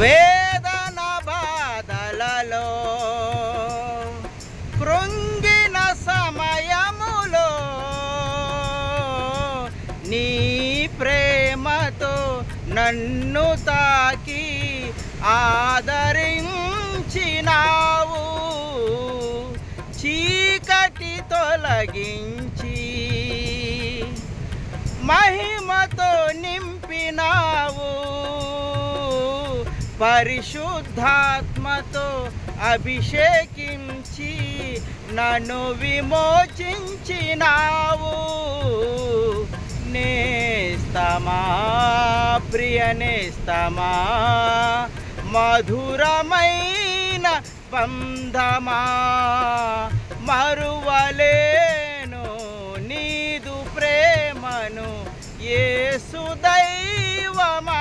వేదన బాధలలో కృంగిన సమయములో నీ ప్రేమతో నన్ను తాకి ఆదరించినావు. చీకటి తొలగించి మహిమతో పరిశుద్ధాత్మతో అభిషేకించి నన్ను విమోచించినావు. నేస్తమా ప్రియ నేస్తమా మధురమైన బంధమా మరువలేను నీదు ప్రేమను ఏ సుదైవమా